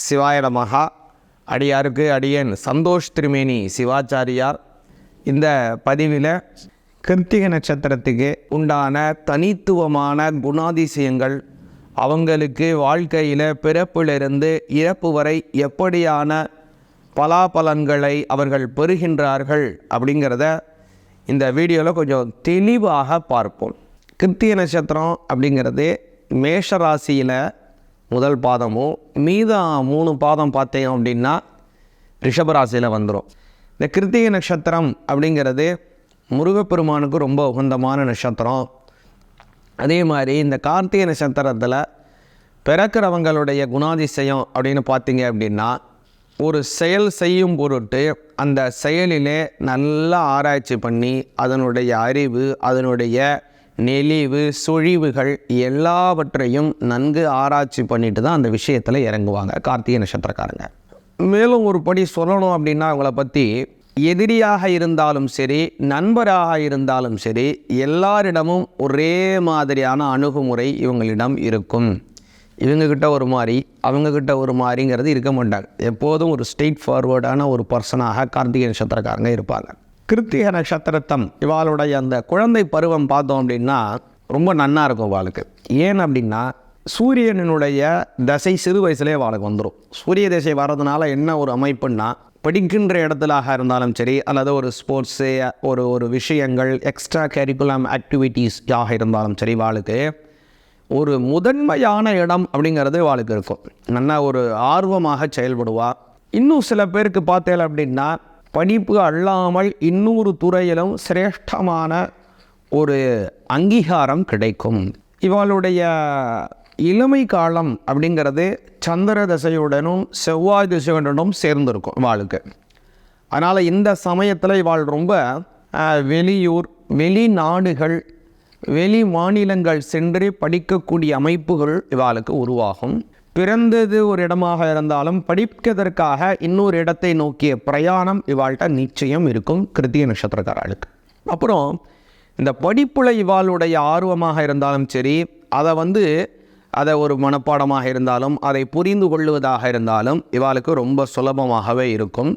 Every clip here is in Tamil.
சிவாய மகா அடியாருக்கு அடியன் சந்தோஷ் திருமேனி சிவாச்சாரியார். இந்த பதிவில் கிருத்திக நட்சத்திரத்துக்கு உண்டான தனித்துவமான குணாதிசயங்கள் அவங்களுக்கு வாழ்க்கையில் பிறப்பிலிருந்து இறப்பு வரை எப்படியான பலாபலன்களை அவர்கள் பெறுகின்றார்கள் அப்படிங்கிறத இந்த வீடியோவில் கொஞ்சம் தெளிவாக பார்ப்போம். கிருத்திக நட்சத்திரம் அப்படிங்கிறது மேஷராசியில் முதல் பாதமும் மீதம் மூணு பாதம் பார்த்தீங்க அப்படின்னா ரிஷபராசியில் வந்துடும் இந்த கிருத்திகை நட்சத்திரம் அப்படிங்கிறது முருகப்பெருமானுக்கு ரொம்ப உகந்தமான நட்சத்திரம். அதே மாதிரி இந்த கார்த்திகை நட்சத்திரத்தில் பிறக்கிறவங்களுடைய குணாதிசயம் அப்படின்னு பார்த்தீங்க அப்படின்னா ஒரு செயல் செய்யும் பொருட்டு அந்த செயலிலே நல்லா ஆராய்ச்சி பண்ணி அதனுடைய அறிவு அதனுடைய நெளிவு சொழிவுகள் எல்லாவற்றையும் நன்கு ஆராய்ச்சி பண்ணிட்டு தான் அந்த விஷயத்தில் இறங்குவாங்க கார்த்திகை நட்சத்திரக்காரங்க. மேலும் ஒரு படி சொல்லணும் அப்படின்னா அவங்கள பற்றி எதிரியாக இருந்தாலும் சரி நண்பராக இருந்தாலும் சரி எல்லாரிடமும் ஒரே மாதிரியான அணுகுமுறை இவங்களிடம் இருக்கும். இவங்கக்கிட்ட ஒரு மாதிரி அவங்கக்கிட்ட ஒரு மாதிரிங்கிறது இருக்க மாட்டாங்க. எப்போதும் ஒரு ஸ்ட்ரெயிட் ஃபார்வர்டான ஒரு பர்சனாக கார்த்திகை நட்சத்திரக்காரங்க இருப்பாங்க. கிருத்திக நட்சத்திரத்தம் இவாளுடைய அந்த குழந்தை பருவம் பார்த்தோம் அப்படின்னா ரொம்ப நன்னா இருக்கும் இவாளுக்கு. ஏன் அப்படின்னா சூரியனுடைய தசை சிறு வயசுலேயே வாளுக்கு வந்துடும் சூரிய தசை வர்றதுனால என்ன ஒரு அமைப்புன்னா படிக்கின்ற இடத்துலாக இருந்தாலும் சரி அல்லது ஒரு ஸ்போர்ட்ஸு ஒரு ஒரு விஷயங்கள் எக்ஸ்ட்ரா கரிக்குலம் ஆக்டிவிட்டீஸ் யாக இருந்தாலும் சரி வாளுக்கு ஒரு முதன்மையான இடம் அப்படிங்கிறது வாளுக்கு இருக்கும். நல்லா ஒரு ஆர்வமாக செயல்படுவா. இன்னும் சில பேருக்கு பார்த்தேன் அப்படின்னா படிப்பு அல்லாமல் இன்னொரு துறையிலும் சிரேஷ்டமான ஒரு அங்கீகாரம் கிடைக்கும். இவளுடைய இளமை காலம் அப்படிங்கிறது சந்திர தசையுடனும் செவ்வாய் திசையுடனும் சேர்ந்திருக்கும் இவாளுக்கு. அதனால் இந்த சமயத்தில் இவாள் ரொம்ப வெளியூர் வெளிநாடுகள் வெளி மாநிலங்கள் சென்று படிக்கக்கூடிய அமைப்புகள் இவாளுக்கு உருவாகும். பிறந்தது ஒரு இடமாக இருந்தாலும் படிப்பதற்காக இன்னொரு இடத்தை நோக்கிய பிரயாணம் இவாள்கிட்ட நிச்சயம் இருக்கும் கிருத்திய நட்சத்திரக்காரர்களுக்கு. அப்புறம் இந்த படிப்புல இவாளுடைய ஆர்வமாக இருந்தாலும் சரி அதை வந்து அதை ஒரு மனப்பாடமாக இருந்தாலும் அதை புரிந்து கொள்வதாக இருந்தாலும் இவாளுக்கு ரொம்ப சுலபமாகவே இருக்கும்.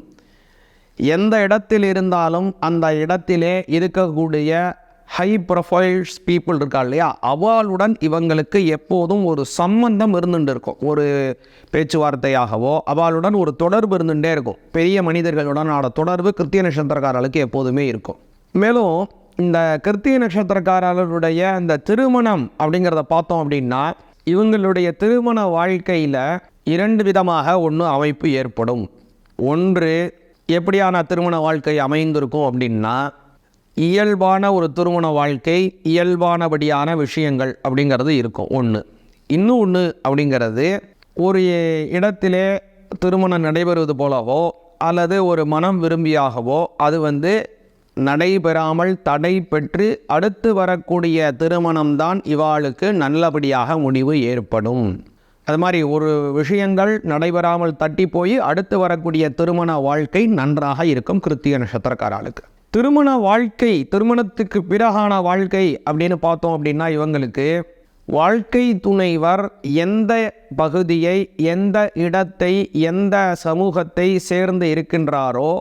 எந்த இடத்தில் இருந்தாலும் அந்த இடத்திலே இருக்கக்கூடிய ஹை ப்ரொஃபைல்ஸ் பீப்புள் இருக்கா இல்லையா? அவளுடன் இவங்களுக்கு எப்போதும் ஒரு சம்பந்தம் இருந்துட்டு இருக்கும். ஒரு பேச்சுவார்த்தையாகவோ அவளுடன் ஒரு தொடர்பு இருந்துகிட்டே இருக்கும். பெரிய மனிதர்களுடனான தொடர்பு கிருத்திய நட்சத்திரக்காரர்களுக்கு எப்போதுமே இருக்கும். மேலும் இந்த கிருத்திய நட்சத்திரக்காரர்களுடைய இந்த திருமணம் அப்படிங்கிறத பார்த்தோம் அப்படின்னா இவங்களுடைய திருமண வாழ்க்கையில் இரண்டு விதமாக ஒன்று அமைப்பு ஏற்படும். ஒன்று எப்படியான திருமண வாழ்க்கை அமைந்திருக்கும் அப்படின்னா இயல்பான ஒரு திருமண வாழ்க்கை இயல்பானபடியான விஷயங்கள் அப்படிங்கிறது இருக்கும். ஒன்று இன்னும் ஒன்று அப்படிங்கிறது ஒரு இடத்திலே திருமணம் நடைபெறுவது போலவோ அல்லது ஒரு மனம் விரும்பியாகவோ அது வந்து நடைபெறாமல் தடை பெற்று அடுத்து வரக்கூடிய திருமணம்தான் இவாளுக்கு நல்லபடியாக முடிவு ஏற்படும். அது மாதிரி ஒரு விஷயங்கள் நடைபெறாமல் தட்டி போய் அடுத்து வரக்கூடிய திருமண வாழ்க்கை நன்றாக இருக்கும் கிருத்திய நட்சத்திரக்காராளுக்கு திருமண வாழ்க்கை திருமணத்துக்கு பிறகான வாழ்க்கை அப்படின்னு பார்த்தோம் அப்படின்னா இவங்களுக்கு வாழ்க்கை துணைவர் எந்த பகுதியை எந்த இடத்தை எந்த சமூகத்தை சேர்ந்து இருக்கின்றாரோ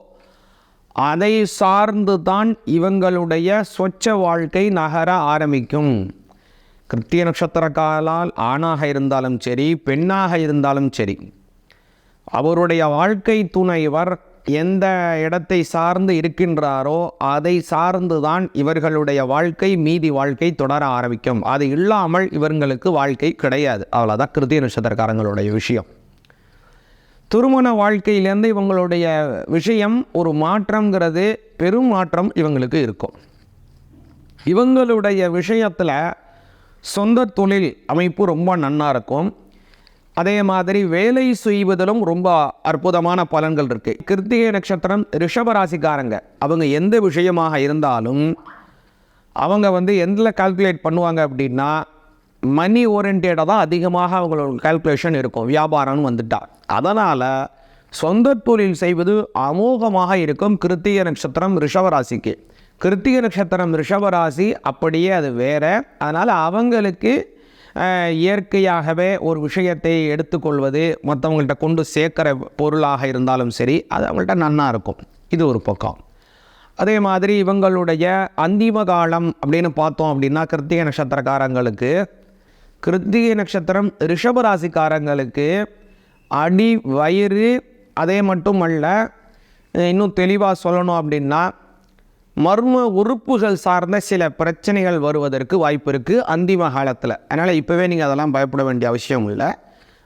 அதை சார்ந்து தான் இவங்களுடைய சொச்ச வாழ்க்கை நகர ஆரம்பிக்கும். கிருத்திய நட்சத்திரக்காலால் ஆணாக இருந்தாலும் சரி பெண்ணாக இருந்தாலும் சரி அவருடைய வாழ்க்கை துணைவர் எந்த இடத்தை சார்ந்து இருக்கின்றாரோ அதை சார்ந்து தான் இவர்களுடைய வாழ்க்கை மீதி வாழ்க்கை தொடர ஆரம்பிக்கும். அது இல்லாமல் இவர்களுக்கு வாழ்க்கை கிடையாது. அவ்வளோதான் கிருத்திய நட்சத்திரக்காரங்களுடைய விஷயம். திருமண வாழ்க்கையிலேருந்து இவங்களுடைய விஷயம் ஒரு மாற்றங்கிறது பெரும் மாற்றம் இவங்களுக்கு இருக்கும். இவங்களுடைய விஷயத்தில் சொந்த தொழில் அமைப்பு ரொம்ப நன்னாக இருக்கும். அதே மாதிரி வேலை செய்வதிலும் ரொம்ப அற்புதமான பலன்கள் இருக்குது கிருத்திகை நட்சத்திரம் ரிஷபராசிக்காரங்க. அவங்க எந்த விஷயமாக இருந்தாலும் அவங்க வந்து எதில் கால்குலேட் பண்ணுவாங்க அப்படின்னா மணி ஓரியன்டாக தான் அதிகமாக அவங்களோட கால்குலேஷன் இருக்கும். வியாபாரம்னு வந்துட்டா. அதனால் சொந்த தொழில் செய்வது அமோகமாக இருக்கும் கிருத்திக நட்சத்திரம் ரிஷபராசிக்கு. கிருத்திக நட்சத்திரம் ரிஷபராசி அப்படியே அது வேற. அதனால் அவங்களுக்கு இயற்கையாகவே ஒரு விஷயத்தை எடுத்துக்கொள்வது மற்றவங்கள்ட்ட கொண்டு சேர்க்குற பொருளாக இருந்தாலும் சரி அது அவங்கள்ட்ட நன்னாக இருக்கும். இது ஒரு பக்கம். அதே மாதிரி இவங்களுடைய அந்திம காலம் அப்படின்னு பார்த்தோம் அப்படின்னா கிருத்திகை நட்சத்திரக்காரங்களுக்கு கிருத்திகை நட்சத்திரம் ரிஷபராசிக்காரங்களுக்கு அடி வயிறு அதே மட்டுமல்ல இன்னும் தெளிவாக சொல்லணும் அப்படின்னா மர்ம உறுப்புகள் சார்ந்த சில பிரச்சனைகள் வருவதற்கு வாய்ப்பு இருக்குது அந்திம காலத்தில். அதனால் இப்போவே நீங்கள் அதெல்லாம் பயப்பட வேண்டிய அவசியம் இல்லை.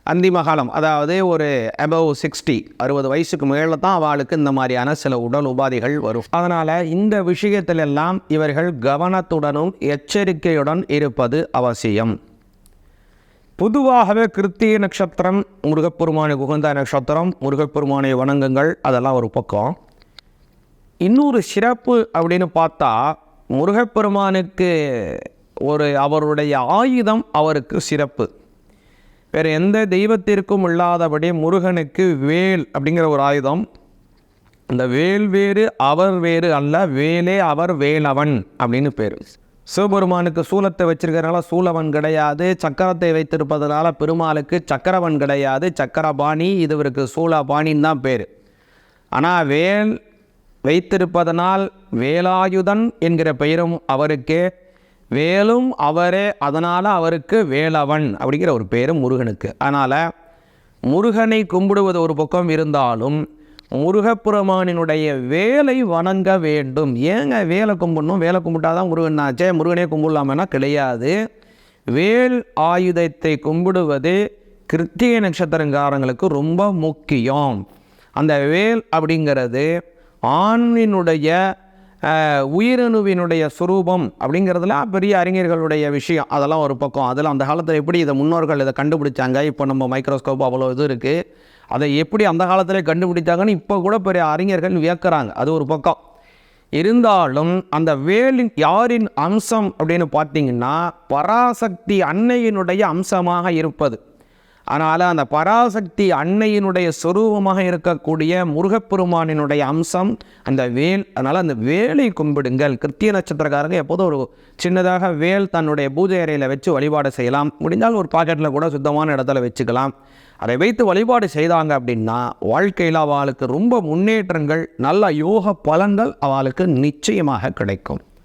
அந்திம காலம் அதாவது ஒரு அபவ் சிக்ஸ்டி அறுபது வயசுக்கு மேலே தான் அவளுக்கு இந்த மாதிரியான சில உடல் உபாதைகள் வரும். அதனால் இந்த விஷயத்திலெல்லாம் இவர்கள் கவனத்துடனும் எச்சரிக்கையுடன் இருப்பது அவசியம். பொதுவாகவே கிருத்திய நட்சத்திரம் முருகப்பெருமானை உகந்த நட்சத்திரம் முருகப்பெருமானை வணங்குங்கள் அதெல்லாம் ஒரு பக்கம். இன்னொரு சிறப்பு அப்படின்னு பார்த்தா முருகப்பெருமானுக்கு ஒரு அவருடைய ஆயுதம் அவருக்கு சிறப்பு. வேறு எந்த தெய்வத்திற்கும் இல்லாதபடி முருகனுக்கு வேல் அப்படிங்கிற ஒரு ஆயுதம். இந்த வேல் வேறு அவர் வேறு அல்ல வேலே அவர் வேலவன் அப்படின்னு பேர். சிவபெருமானுக்கு சூலத்தை வச்சிருக்கிறனால சூலவன் கிடையாது சக்கரத்தை வைத்திருப்பதனால பெருமாளுக்கு சக்கரவன் கிடையாது சக்கரபாணி இது இவருக்கு சூலபாணின்னு தான் பேர். ஆனால் வேல் வைத்திருப்பதனால் வேலாயுதன் என்கிற பெயரும் அவருக்கு வேலும் அவரே அதனால் அவருக்கு வேலவன் அப்படிங்கிற ஒரு பேரும் முருகனுக்கு. அதனால் முருகனை கும்பிடுவது ஒரு பக்கம் இருந்தாலும் முருகப்பெருமானினுடைய வேலை வணங்க வேண்டும். ஏங்க வேலை கும்பிடணும்? வேலை கும்பிட்டாதான் முருகன் ஆச்சே முருகனே கும்பிடலாமன்னா கிடையாது. வேல் ஆயுதத்தை கும்பிடுவது கிருத்திகை நட்சத்திரங்காரங்களுக்கு ரொம்ப முக்கியம். அந்த வேல் அப்படிங்கிறது ஆணினுடைய உயிரணுவினுடைய சுரூபம் அப்படிங்கிறதுல பெரிய அறிஞர்களுடைய விஷயம். அதெல்லாம் ஒரு பக்கம். அதில் அந்த காலத்தில் எப்படி இதை முன்னோர்கள் இதை கண்டுபிடிச்சாங்க? இப்போ நம்ம மைக்ரோஸ்கோப் அவ்வளோ இது இருக்குது அதை எப்படி அந்த காலத்தில் கண்டுபிடிச்சாங்கன்னு இப்போ கூட பெரிய அறிஞர்கள் வியக்கிறாங்க. அது ஒரு பக்கம். இருந்தாலும் அந்த வேலின் யாரின் அம்சம் அப்படின்னு பார்த்தீங்கன்னா பராசக்தி அன்னையினுடைய அம்சமாக இருப்பது. அதனால் அந்த பராசக்தி அன்னையினுடைய சொரூபமாக இருக்கக்கூடிய முருகப்பெருமானினுடைய அம்சம் அந்த வேல் அதனால் அந்த வேலை கும்பிடுங்கள். கிருத்திய நட்சத்திரக்காரங்க எப்போதும் ஒரு சின்னதாக வேல் தன்னுடைய பூஜை அறையில் வச்சு வழிபாடு செய்யலாம். முடிந்தால் ஒரு பாக்கெட்டில் கூட சுத்தமான இடத்துல வச்சுக்கலாம். அதை வைத்து வழிபாடு செய்தாங்க அப்படின்னா வாழ்க்கையில் அவளுக்கு ரொம்ப முன்னேற்றங்கள் நல்ல யோக பலன்கள் அவளுக்கு நிச்சயமாக கிடைக்கும்.